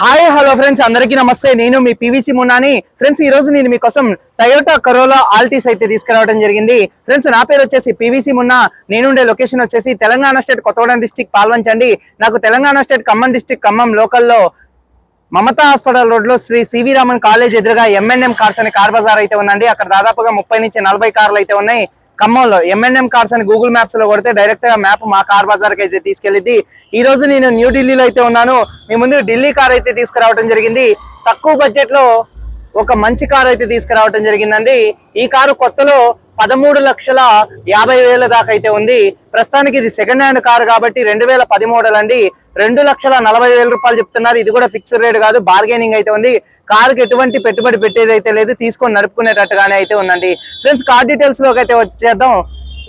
Hi hello friends అందరికీ నమస్తే. నేను మీ పివిసి మున్నాని. ఫ్రెండ్స్ ఈ రోజు నేను మీకోసం టయోటా కరోలా ఆల్టీస్ అయితే తీసుకురావడం జరిగింది. ఫ్రెండ్స్ నా పేరు వచ్చేసి పివిసి మున్నా. నేనుండే లొకేషన్ వచ్చేసి తెలంగాణ స్టేట్ కొత్తగూడెం డిస్టిక్ పాల్వంచండి. నాకు తెలంగాణ స్టేట్ ఖమ్మం డిస్టిక్ ఖమ్మం లోకల్లో మమతా హాస్పిటల్ రోడ్లో శ్రీ సివి రామన్ కాలేజ్ ఎదురుగా ఎంఎన్ఎం కార్స్ అనే కార్ బజార్ అయితే ఉందండి. అక్కడ దాదాపుగా ముప్పై నుంచి నలభై కార్లు అయితే ఉన్నాయి. ఖమ్మంలో ఎంఎన్ఎం కార్స్ అని గూగుల్ మ్యాప్స్లో కొడితే డైరెక్ట్గా మ్యాప్ మా కార్ బజార్కి అయితే తీసుకెళ్ళింది ఈ రోజు నేను న్యూఢిల్లీలో అయితే ఉన్నాను. మీ ముందు ఢిల్లీ కార్ అయితే తీసుకురావడం జరిగింది. తక్కువ బడ్జెట్లో ఒక మంచి కార్ అయితే తీసుకురావడం జరిగిందండి. ఈ కారు కొత్తలో పదమూడు లక్షల యాభై వేల దాకా అయితే ఉంది. ప్రస్తుతానికి ఇది సెకండ్ హ్యాండ్ కారు కాబట్టి రెండు వేల పది మోడల్ అండి. రెండు లక్షల నలభై వేల రూపాయలు చెప్తున్నారు. ఇది కూడా ఫిక్స్డ్ రేట్ కాదు బార్గెనింగ్ అయితే ఉంది. కారుకి ఎటువంటి పెట్టుబడి పెట్టేది అయితే లేదు. తీసుకొని నడుపుకునేటట్టుగానే అయితే ఉందండి. ఫ్రెండ్స్ కార్ డీటెయిల్స్లోకి అయితే వచ్చేద్దాం.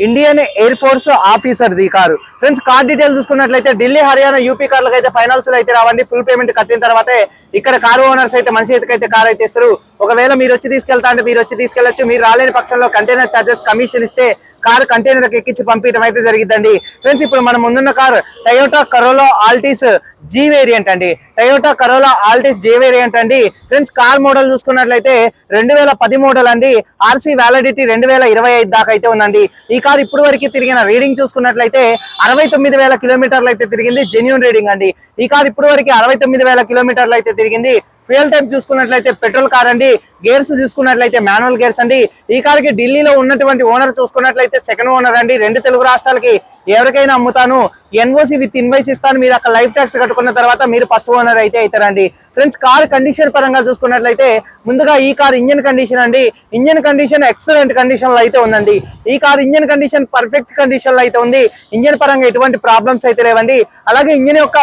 ఇండియన్ ఎయిర్ ఫోర్స్ ఆఫీసర్ ది కారు. ఫ్రెండ్స్ కార్ డీటెయిల్స్ చూసుకున్నట్లయితే ఢిల్లీ హర్యానా యూపీ కార్లకు అయితే ఫైనాన్స్ అయితే రావండి. ఫుల్ పేమెంట్ కట్టిన తర్వాతే ఇక్కడ కారు ఓనర్స్ అయితే మంచి ఎత్తుకైతే కార్ అయితే ఇస్తారు. ఒకవేళ మీరు వచ్చి తీసుకెళ్తా అంటే మీరు వచ్చి తీసుకెళ్ళొచ్చు మీరు రాలేని పక్షంలో కంటైనర్ చార్జెస్ కమిషన్ ఇస్తే కారు కంటైనర్ ఎక్కించి పంపించడం అయితే జరిగిందండి ఫ్రెండ్స్ ఇప్పుడు మనం ముందున్న car Toyota Corolla Altis G variant అండి. Toyota Corolla Altis G variant అండి. ఫ్రెండ్స్ కార్ మోడల్ చూసుకున్నట్లయితే రెండు వేల పది మోడల్ అండి. ఆర్సీ వ్యాలిడిటీ రెండు వేల ఇరవై ఐదు దాకా అయితే ఉందండి. ఈ కార్ ఇప్పుడు వరకు తిరిగిన రీడింగ్ చూసుకున్నట్లయితే అరవై తొమ్మిది వేల కిలోమీటర్లు అయితే తిరిగింది. జెన్యున్ రీడింగ్ అండి. ఈ కార్ ఇప్పుడు వరకు అరవై తొమ్మిది వేల కిలోమీటర్లు అయితే తిరిగింది. ఫ్యూయల్ టైప్ చూసుకున్నట్లయితే పెట్రోల్ కార్ అండి. గేర్స్ చూసుకున్నట్లయితే మాన్యువల్ గేర్స్ అండి. ఈ కార్కి ఢిల్లీలో ఉన్నటువంటి ఓనర్ చూసుకున్నట్లయితే సెకండ్ ఓనర్ అండి. రెండు తెలుగు రాష్ట్రాలకి ఎవరికైనా అమ్ముతాను. ఎన్ఓసి విత్ ఇన్వైస్ ఇస్తాను. మీరు అక్కడ లైఫ్ ట్యాక్స్ కట్టుకున్న తర్వాత మీరు ఫస్ట్ ఓనర్ అయితే అవుతారండి. ఫ్రెండ్స్ కార్ కండిషన్ పరంగా చూసుకున్నట్లయితే ముందుగా ఈ కార్ ఇంజన్ కండిషన్ అండి. ఇంజన్ కండిషన్ ఎక్సలెంట్ కండిషన్లో అయితే ఉందండి. ఈ కార్ ఇంజన్ కండిషన్ పర్ఫెక్ట్ కండిషన్లో అయితే ఉంది. ఇంజన్ పరంగా ఎటువంటి ప్రాబ్లమ్స్ అయితే లేవండి. అలాగే ఇంజన్ యొక్క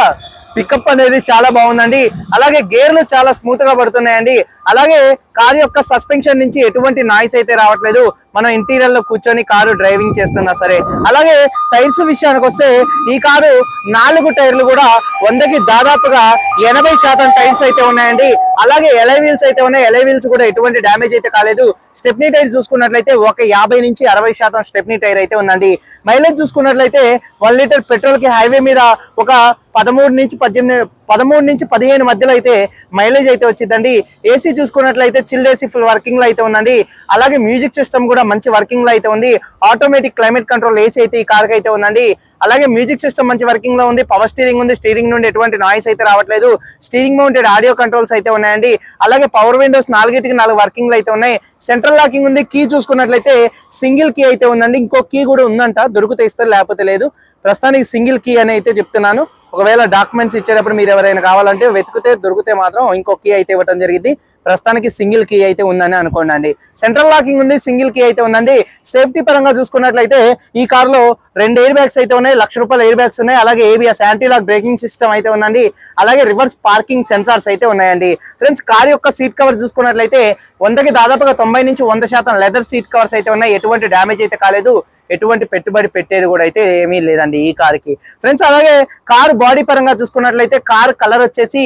పికప్ అనేది చాలా బాగుందండి. అలాగే గేర్లు చాలా స్మూత్గా పడుతున్నాయండి. అలాగే కారు యొక్క సస్పెన్షన్ నుంచి ఎటువంటి నాయిస్ అయితే రావట్లేదు. మనం ఇంటీరియర్లో కూర్చొని కారు డ్రైవింగ్ చేస్తున్నా సరే. అలాగే టైర్స్ విషయానికి వస్తే ఈ కారు నాలుగు టైర్లు కూడా వందకి దాదాపుగా ఎనభై శాతం టైర్స్ అయితే ఉన్నాయండి. అలాగే ఎలై వీల్స్ అయితే ఉన్నాయి. ఎలై వీల్స్ కూడా ఎటువంటి డ్యామేజ్ అయితే కాలేదు. స్టెప్నీ టైర్ చూసుకున్నట్లయితే ఒక యాభై నుంచి అరవై శాతం స్టెప్నీ టైర్ అయితే ఉందండి. మైలేజ్ చూసుకున్నట్లయితే వన్ లీటర్ పెట్రోల్కి హైవే మీద ఒక పదమూడు నుంచి పద్దెనిమిది పదమూడు నుంచి పదిహేను మధ్యలో అయితే మైలేజ్ అయితే వచ్చిందండి. ఏసీ చూసుకున్నట్లయితే చిల్డ్ ఏసీ ఫుల్ వర్కింగ్లో అయితే ఉందండి. అలాగే మ్యూజిక్ సిస్టమ్ కూడా మంచి వర్కింగ్లో అయితే ఉంది. ఆటోమేటిక్ క్లైమేట్ కంట్రోల్ ఏసీ అయితే ఈ కార్ అయితే ఉందండి. అలాగే మ్యూజిక్ సిస్టమ్ మంచి వర్కింగ్లో ఉంది. పవర్ స్టీరింగ్ ఉంది. స్టీరింగ్ నుండి ఎటువంటి నాయిస్ అయితే రావట్లేదు. స్టీరింగ్ మౌంటెడ్ ఆడియో కంట్రోల్స్ అయితే ఉన్నాయండి. అలాగే పవర్ విండోస్ నాలుగిటికి నాలుగు వర్కింగ్లో అయితే ఉన్నాయి. సెంట్రల్ లాకింగ్ ఉంది. కీ చూసుకున్నట్లయితే సింగిల్ కీ అయితే ఉందండి. ఇంకో కీ కూడా ఉందంట. దొరికితే ఇస్తారు లేకపోతే లేదు. ప్రస్తుతానికి సింగిల్ కీ అని అయితే చెప్తున్నాను. ఒకవేళ డాక్యుమెంట్స్ ఇచ్చేటప్పుడు మీరు ఎవరైనా కావాలంటే వెతికితే దొరికితే మాత్రం ఇంకో కీ అయితే ఇవ్వడం జరిగింది. ప్రస్తుతానికి సింగిల్ కీ అయితే ఉందని అనుకోండి సెంట్రల్ లాకింగ్ ఉంది సింగిల్ కీ అయితే ఉందండి. సేఫ్టీ పరంగా చూసుకున్నట్లయితే ఈ కార్లో రెండు ఎయిర్ బ్యాగ్స్ అయితే ఉన్నాయి లక్ష రూపాయల ఎయిర్ బ్యాగ్స్ ఉన్నాయి. అలాగే ABS anti lock braking system అయితే ఉందండి. అలాగే రివర్స్ పార్కింగ్ సెన్సార్స్ అయితే ఉన్నాయండి. ఫ్రెండ్స్ కార్ యొక్క సీట్ కవర్ చూసుకున్నట్లయితే వందకి దాదాపుగా తొంభై నుంచి వంద శాతం లెదర్ సీట్ కవర్స్ అయితే ఉన్నాయి. ఎటువంటి డ్యామేజ్ అయితే కాలేదు. ఎటువంటి పెట్టుబడి పెట్టేది కూడా అయితే ఏమీ లేదండి ఈ కార్కి ఫ్రెండ్స్ అలాగే కార్ బాడీ పరంగా చూసుకున్నట్లయితే కార్ కలర్ వచ్చేసి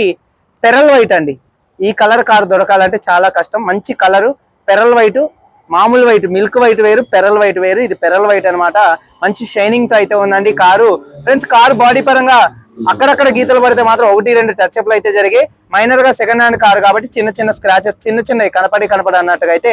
పెరల్ వైట్ అండి. ఈ కలర్ కార్ దొరకాలంటే చాలా కష్టం. మంచి కలరు పెరల్ వైట్ మామూలు వైట్ మిల్క్ వైట్ వేరు పెరల్ వైట్ వేరు. ఇది పెరల్ వైట్ అన్నమాట. మంచి షైనింగ్తో అయితే ఉందండి కారు. ఫ్రెండ్స్ కారు బాడీ పరంగా అక్కడక్కడ గీతలు పడితే మాత్రం ఒకటి రెండు టచ్అప్లు అయితే జరిగి మైనర్గా సెకండ్ హ్యాండ్ కారు కాబట్టి చిన్న చిన్న స్క్రాచెస్ చిన్న చిన్నవి కనపడి కనపడి అన్నట్టుగా అయితే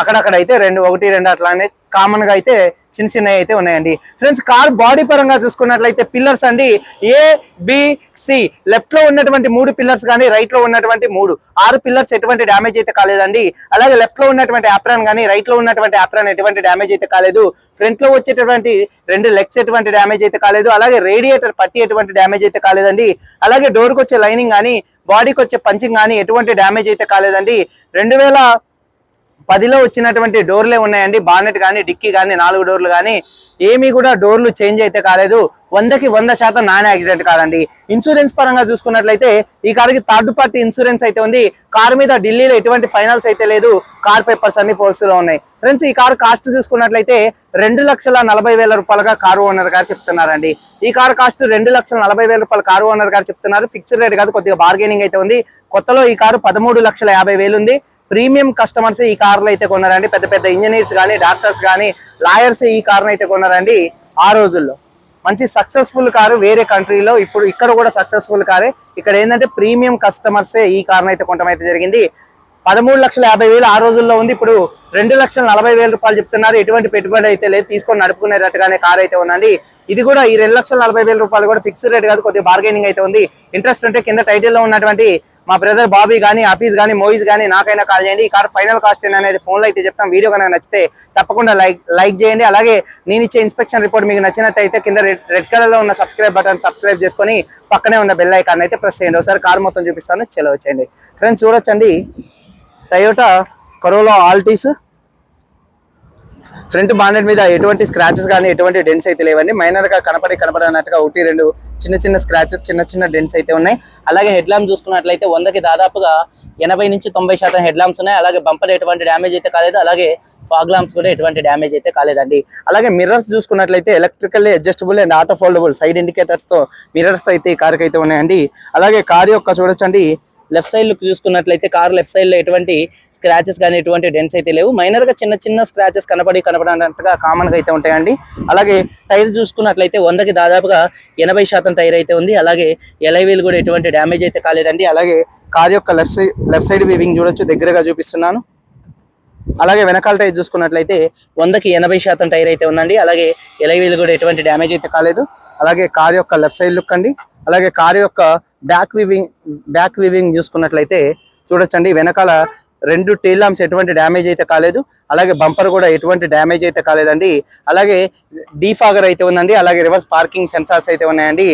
అక్కడక్కడ అయితే రెండు ఒకటి రెండు అట్లానే కామన్గా అయితే చిన్న చిన్నవి అయితే ఉన్నాయండి. ఫ్రెండ్స్ కార్ బాడీ పరంగా చూసుకున్నట్లయితే పిల్లర్స్ అండి. ఏ బి సి లెఫ్ట్లో ఉన్నటువంటి మూడు పిల్లర్స్ కానీ రైట్లో ఉన్నటువంటి మూడు. ఆరు పిల్లర్స్ ఎటువంటి డ్యామేజ్ అయితే కాలేదండి. అలాగే లెఫ్ట్లో ఉన్నటువంటి ఆప్రాన్ కానీ రైట్లో ఉన్నటువంటి ఆప్రాన్ ఎటువంటి డ్యామేజ్ అయితే కాలేదు. ఫ్రంట్లో వచ్చేటటువంటి రెండు లెగ్స్ ఎటువంటి డ్యామేజ్ అయితే కాలేదు. అలాగే రేడియేటర్ పట్టి ఎటువంటి డ్యామేజ్ అయితే కాలేదండి. అలాగే డోర్కి వచ్చే లైనింగ్ కానీ బాడీకి వచ్చే పంచింగ్ కానీ ఎటువంటి డ్యామేజ్ అయితే కాలేదండి. రెండు వేల పదిలో వచ్చినటువంటి డోర్లే ఉన్నాయండి. బానెట్ కానీ డిక్కీ కానీ నాలుగు డోర్లు కానీ ఏమీ కూడా డోర్లు చేంజ్ అయితే కాలేదు. వందకి వంద శాతం నాన్ యాక్సిడెంట్ కాదండి. ఇన్సూరెన్స్ పరంగా చూసుకున్నట్లయితే ఈ కార్కి థర్డ్ పార్టీ ఇన్సూరెన్స్ అయితే ఉంది. కార్ మీద ఢిల్లీలో ఎటువంటి ఫైనల్స్ అయితే లేదు. కార్ పేపర్స్ అన్ని ఫోర్స్లో ఉన్నాయి. ఫ్రెండ్స్ ఈ కార్ కాస్ట్ చూసుకున్నట్లయితే రెండు లక్షల నలభై వేల రూపాయలుగా కారు ఓనర్ గారు చెప్తున్నారండి. ఈ కార్ కాస్ట్ రెండు లక్షల నలభై వేల రూపాయలు కారు ఓనర్ గారు చెప్తున్నారు. ఫిక్స్డ్ రేట్ కాదు కొద్దిగా బార్గెనింగ్ అయితే ఉంది. కొత్తలో ఈ కారు పదమూడు లక్షల యాభై వేలు ఉంది. ప్రీమియం కస్టమర్స్ ఈ కార్లు అయితే కొన్నారండి. పెద్ద పెద్ద ఇంజనీర్స్ కానీ డాక్టర్స్ కానీ లాయర్స్ ఈ కార్ని అయితే కొన్నారండి ఆ రోజుల్లో. మంచి సక్సెస్ఫుల్ కారు వేరే కంట్రీలో ఇప్పుడు ఇక్కడ కూడా సక్సెస్ఫుల్ కారే. ఇక్కడ ఏంటంటే ప్రీమియం కస్టమర్సే ఈ కార్ని అయితే కొనడం అయితే జరిగింది. పదమూడు లక్షల యాభై వేలు ఆ రోజుల్లో ఉంది. ఇప్పుడు రెండు లక్షల నలభై వేల రూపాయలు చెప్తున్నారు. ఎటువంటి పెట్టుబడి అయితే లేదు. తీసుకొని నడుపుకునేటట్టుగానే కార్ అయితే ఉందండి. ఇది కూడా ఈ రెండు లక్షల నలభై వేల రూపాయలు కూడా ఫిక్స్డ్ రేట్ కాదు. కొద్దిగా బార్గెనింగ్ అయితే ఉంది. ఇంట్రెస్ట్ ఉంటే కింద టైటిల్లో ఉన్నటువంటి మా బ్రదర్ బాబీ కానీ ఆఫీస్ కానీ మూవీస్ కానీ నాకైనా కాల్ చేయండి. ఈ కార్ ఫైనల్ కాస్ట్ అనేది ఫోన్లో అయితే చెప్తాం. వీడియో కనుక నచ్చితే తప్పకుండా లైక్ లైక్ చేయండి. అలాగే నేను ఇచ్చే ఇన్స్పెక్షన్ రిపోర్ట్ మీకు నచ్చినట్టయితే కింద రెడ్ రెడ్ ఉన్న సబ్స్క్రైబ్ బటన్ సబ్స్క్రైబ్ చేసుకొని పక్కనే ఉన్న బెల్ ఐకాన్ అయితే ప్రెస్ చేయండి. ఒకసారి కార్ మొత్తం చూపిస్తాను. చెలవచ్చండి ఫ్రెండ్స్ చూడొచ్చండి. Toyota Corolla Altis front bonded మీద ఎటువంటి స్క్రాచెస్ కానీ ఎటువంటి డెన్స్ అయితే లేవండి. మైనర్గా కనపడి కనపడనట్టుగా ఒకటి రెండు చిన్న చిన్న స్క్రాచెస్ చిన్న చిన్న డెన్స్ అయితే ఉన్నాయి. అలాగే హెడ్ ల్యాంప్ చూసుకున్నట్లయితే వందకి దాదాపుగా ఎనభై నుంచి తొంభై శాతం హెడ్ ల్యాంప్స్ ఉన్నాయి. అలాగే బంపర్ ఎటువంటి డ్యామేజ్ అయితే కాలేదు. అలాగే ఫాగ్ ల్యాంప్స్ కూడా ఎటువంటి డ్యామేజ్ అయితే కాలేదండి. అలాగే మిర్రర్స్ చూసుకున్నట్లయితే electrically adjustable and auto foldable side ఇండికేటర్స్తో mirrors అయితే ఈ కార్కి అయితే ఉన్నాయండి. అలాగే కార్ యొక్క చూడొచ్చండి. లెఫ్ట్ సైడ్ లుక్ చూసుకున్నట్లయితే కార్ లెఫ్ట్ సైడ్లో ఎటువంటి స్క్రాచెస్ కానీ ఎటువంటి డెన్స్ అయితే లేవు. మైనర్గా చిన్న చిన్న స్క్రాచెస్ కనపడి కనపడినట్టుగా కామన్గా అయితే ఉంటాయండి. అలాగే టైర్ చూసుకున్నట్లయితే వందకి దాదాపుగా ఎనభై శాతం టైర్ అయితే ఉంది. అలాగే ఎలైవీల్ కూడా ఎటువంటి డ్యామేజ్ అయితే కాలేదండి. అలాగే కార్ యొక్క left side left side viewing చూడొచ్చు. దగ్గరగా చూపిస్తున్నాను. అలాగే వెనకాల టైర్ చూసుకున్నట్లయితే వందకి ఎనభై శాతం టైర్ అయితే ఉందండి. అలాగే ఎలైవీలు కూడా ఎటువంటి డ్యామేజ్ అయితే కాలేదు. అలాగే కార్ యొక్క లెఫ్ట్ సైడ్ లుక్ అండి. అలాగే కార్ యొక్క బ్యాక్ వివింగ్ బ్యాక్ వివింగ్ చూసుకున్నట్లయితే చూడొచ్చండి. వెనకాల రెండు టీల్ లాంప్స్ ఎటువంటి డ్యామేజ్ అయితే కాలేదు. అలాగే బంపర్ కూడా ఎటువంటి డ్యామేజ్ అయితే కాలేదండి. అలాగే డీఫాగర్ అయితే ఉందండి. అలాగే రివర్స్ పార్కింగ్ సెన్సార్స్ అయితే ఉన్నాయండి.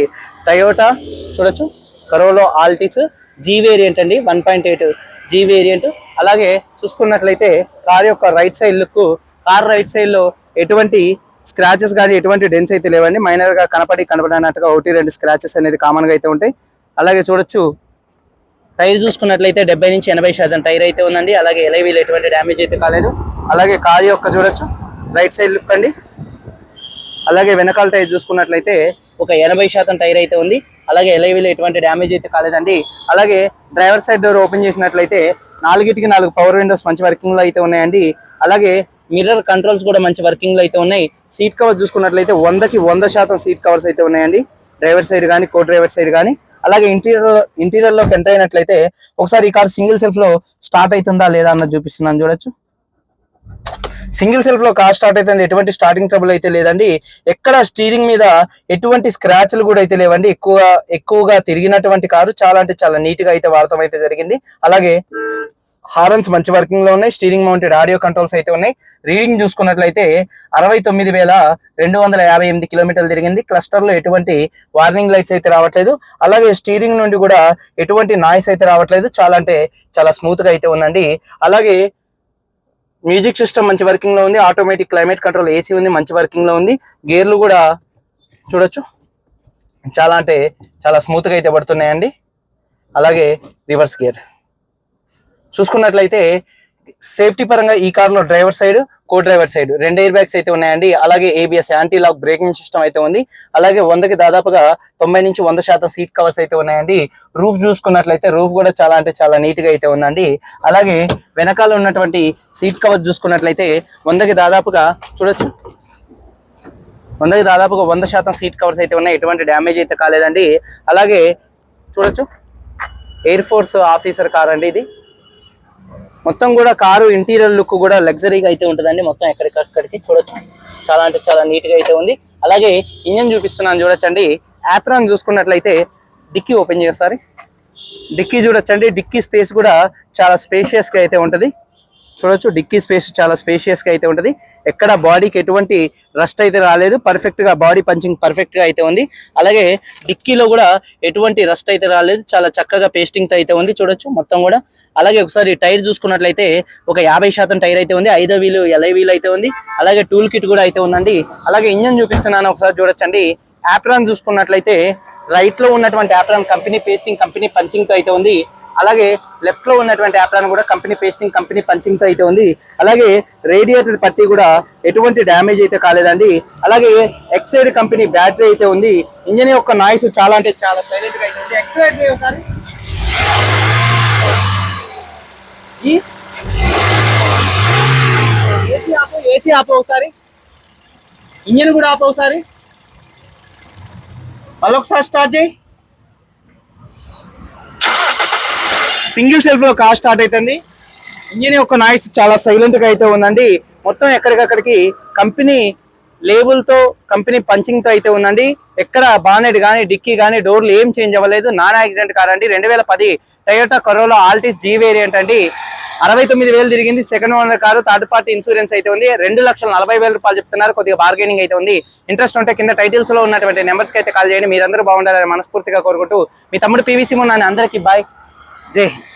టయోటా చూడొచ్చు. కరోలో ఆల్టిస్ జీ వేరియంట్ అండి. One point eight G variant అలాగే చూసుకున్నట్లయితే కార్ యొక్క right side look car right సైడ్లో ఎటువంటి స్క్రాచెస్ కానీ ఎటువంటి డెన్స్ అయితే లేవండి. మైనర్గా కనపడి కనపడినట్టుగా ఒకటి రెండు స్క్రాచెస్ అనేది కామన్గా అయితే ఉంటాయి. అలాగే చూడొచ్చు టైర్ చూసుకున్నట్లయితే డెబ్బై నుంచి ఎనభై శాతం టైర్ అయితే ఉందండి. అలాగే ఎలైవీలు ఎటువంటి డ్యామేజ్ అయితే కాలేదు. అలాగే కారు యొక్క చూడొచ్చు రైట్ సైడ్ లుక్ అండి. అలాగే వెనకాల టైర్ చూసుకున్నట్లయితే ఒక ఎనభై శాతం టైర్ అయితే ఉంది. అలాగే ఎలైవీలు ఎటువంటి డ్యామేజ్ అయితే కాలేదండి. అలాగే డ్రైవర్ సైడ్ డోర్ ఓపెన్ చేసినట్లయితే నాలుగిటికి నాలుగు పవర్ విండోస్ మంచి వర్కింగ్లో అయితే ఉన్నాయండి. అలాగే మిర్రర్ కంట్రోల్స్ కూడా మంచి వర్కింగ్లో అయితే ఉన్నాయి. సీట్ కవర్ చూసుకున్నట్లయితే వందకి వంద శాతం సీట్ కవర్స్ అయితే ఉన్నాయండి. డ్రైవర్ సైడ్ కానీ కో డ్రైవర్ సైడ్ కానీ. అలాగే ఇంటీరియర్ ఇంటీరియర్లోకి ఎంటర్ అయినట్లయితే ఒకసారి ఈ కార్ సింగిల్ సెల్ఫ్లో స్టార్ట్ అవుతుందా లేదా అన్నది చూపిస్తున్నాను చూడొచ్చు. సింగిల్ సెల్ఫ్లో కార్ స్టార్ట్ అయితే ఎటువంటి స్టార్టింగ్ ట్రబుల్ అయితే లేదండి. ఎక్కడ స్టీరింగ్ మీద ఎటువంటి స్క్రాచ్లు కూడా అయితే లేవండి. ఎక్కువ ఎక్కువగా తిరిగినటువంటి కారు చాలా అంటే చాలా నీట్గా అయితే వాడటం అయితే జరిగింది. అలాగే హార్న్స్ మంచి వర్కింగ్లో ఉన్నాయి. స్టీరింగ్ మౌంటెడ్ ఆడియో కంట్రోల్స్ అయితే ఉన్నాయి. రీడింగ్ చూసుకున్నట్లయితే అరవై తొమ్మిది వేల రెండు వందల యాభై ఎనిమిది కిలోమీటర్లు తిరిగింది. క్లస్టర్లో ఎటువంటి వార్నింగ్ లైట్స్ అయితే రావట్లేదు. అలాగే స్టీరింగ్ నుండి కూడా ఎటువంటి నాయిస్ అయితే రావట్లేదు. చాలా అంటే చాలా స్మూత్గా అయితే ఉందండి. అలాగే మ్యూజిక్ సిస్టమ్ మంచి వర్కింగ్లో ఉంది. ఆటోమేటిక్ క్లైమేట్ కంట్రోల్ ఏసీ ఉంది మంచి వర్కింగ్లో ఉంది. గేర్లు కూడా చూడొచ్చు. చాలా అంటే చాలా స్మూత్గా అయితే పడుతున్నాయండి. అలాగే రివర్స్ గేర్. చూసుకున్నట్లయితే సేఫ్టీ పరంగా ఈ కార్లో driver side co driver side రెండు ఎయిర్ బ్యాగ్స్ అయితే ఉన్నాయండి. అలాగే ABS anti lock braking system అయితే ఉంది. అలాగే వందకి దాదాపుగా తొంభై నుంచి వంద శాతం సీట్ కవర్స్ అయితే ఉన్నాయండి. రూఫ్ చూసుకున్నట్లయితే రూఫ్ కూడా చాలా అంటే చాలా నీట్గా అయితే ఉందండి. అలాగే వెనకాల ఉన్నటువంటి సీట్ కవర్ చూసుకున్నట్లయితే వందకి దాదాపుగా చూడొచ్చు. వందకి దాదాపుగా వంద శాతం సీట్ కవర్స్ అయితే ఉన్నాయి. ఎటువంటి డ్యామేజ్ అయితే కాలేదండి. అలాగే చూడొచ్చు. ఎయిర్ ఫోర్స్ ఆఫీసర్ కార్ అండి ఇది. మొత్తం కూడా కారు ఇంటీరియర్ లుక్ కూడా లగ్జరీగా అయితే ఉంటుందండి. మొత్తం ఎక్కడికక్కడికి చూడొచ్చు. చాలా అంటే చాలా నీట్గా అయితే ఉంది. అలాగే ఇంజన్ చూపిస్తున్నాను చూడొచ్చండి. యాప్రాన్ చూసుకున్నట్లయితే డిక్కీ ఓపెన్ చేస్తారు డిక్కీ చూడొచ్చండి. డిక్కీ స్పేస్ కూడా చాలా స్పేషియస్గా అయితే ఉంటది. చూడొచ్చు. డిక్కీ స్పేస్ చాలా స్పేషియస్గా అయితే ఉంటుంది. ఎక్కడ బాడీకి ఎటువంటి రస్ట్ అయితే రాలేదు. పర్ఫెక్ట్గా బాడీ పంచింగ్ పర్ఫెక్ట్గా అయితే ఉంది. అలాగే డిక్కీలో కూడా ఎటువంటి రస్ట్ అయితే రాలేదు. చాలా చక్కగా పేస్టింగ్తో అయితే ఉంది. చూడొచ్చు. మొత్తం కూడా. అలాగే ఒకసారి టైర్ చూసుకున్నట్లయితే ఒక యాభై శాతం టైర్ అయితే ఉంది. ఐదో వీలు ఎలై వీలు అయితే ఉంది. అలాగే టూల్ కిట్ కూడా అయితే ఉందండి. అలాగే ఇంజన్ చూపిస్తున్నాను. ఒకసారి చూడొచ్చండి. యాప్రాన్ చూసుకున్నట్లయితే రైట్లో ఉన్నటువంటి యాప్రాన్ కంపెనీ పేస్టింగ్ కంపెనీ పంచింగ్తో అయితే ఉంది. అలాగే లెఫ్ట్లో ఉన్నటువంటి యాప్రాన్ కూడా కంపెనీ పేస్టింగ్ కంపెనీ పంచింగ్తో అయితే ఉంది. అలాగే రేడియేటర్ పట్టి కూడా ఎటువంటి డ్యామేజ్ అయితే కాలేదండి. అలాగే ఎక్సైడ్ కంపెనీ బ్యాటరీ అయితే ఉంది. ఇంజన్ యొక్క నాయిస్ చాలా అంటే చాలా సైలెంట్గా అయితే ఉంది. ఎక్సైడ్ ఒకసారి. ఏసీ ఆపో ఏసీ ఆపు ఒకసారి. ఇంజన్ కూడా ఆపో ఒకసారి. మళ్ళీ ఒకసారి స్టార్ట్ చేయి. సింగిల్ సెల్ఫ్లో కార్ స్టార్ట్ అవుతుంది ఇంజిన్ యొక్క నాయిస్ చాలా సైలెంట్గా అయితే ఉందండి. మొత్తం ఎక్కడికక్కడికి కంపెనీ లేబుల్తో కంపెనీ పంచింగ్తో అయితే ఉందండి. ఎక్కడ బానెట్ కానీ డిక్కీ కానీ డోర్లు ఏం చేంజ్ అవ్వలేదు. నాన్ యాక్సిడెంట్ కార్ అండి. రెండు వేల పది Toyota Corolla Altis G variant అండి. అరవై తొమ్మిది వేలు తిరిగింది. Second owner car third party insurance అయితే ఉంది. రెండు లక్షల నలభై వేల రూపాయలు చెప్తున్నారు. కొద్దిగా బార్గెనింగ్ అయితే ఉంది. ఇంట్రెస్ట్ ఉంటే కింద టైటిల్స్లో ఉన్నటువంటి నెంబర్స్కి అయితే కాల్ చేయండి. మీరందరూ బాగుండాలని మనస్ఫూర్తిగా కోరుకుంటూ మీ తమ్ముడు పీవీసీ మొన్న అందరికీ బాయ్ జై హింద్.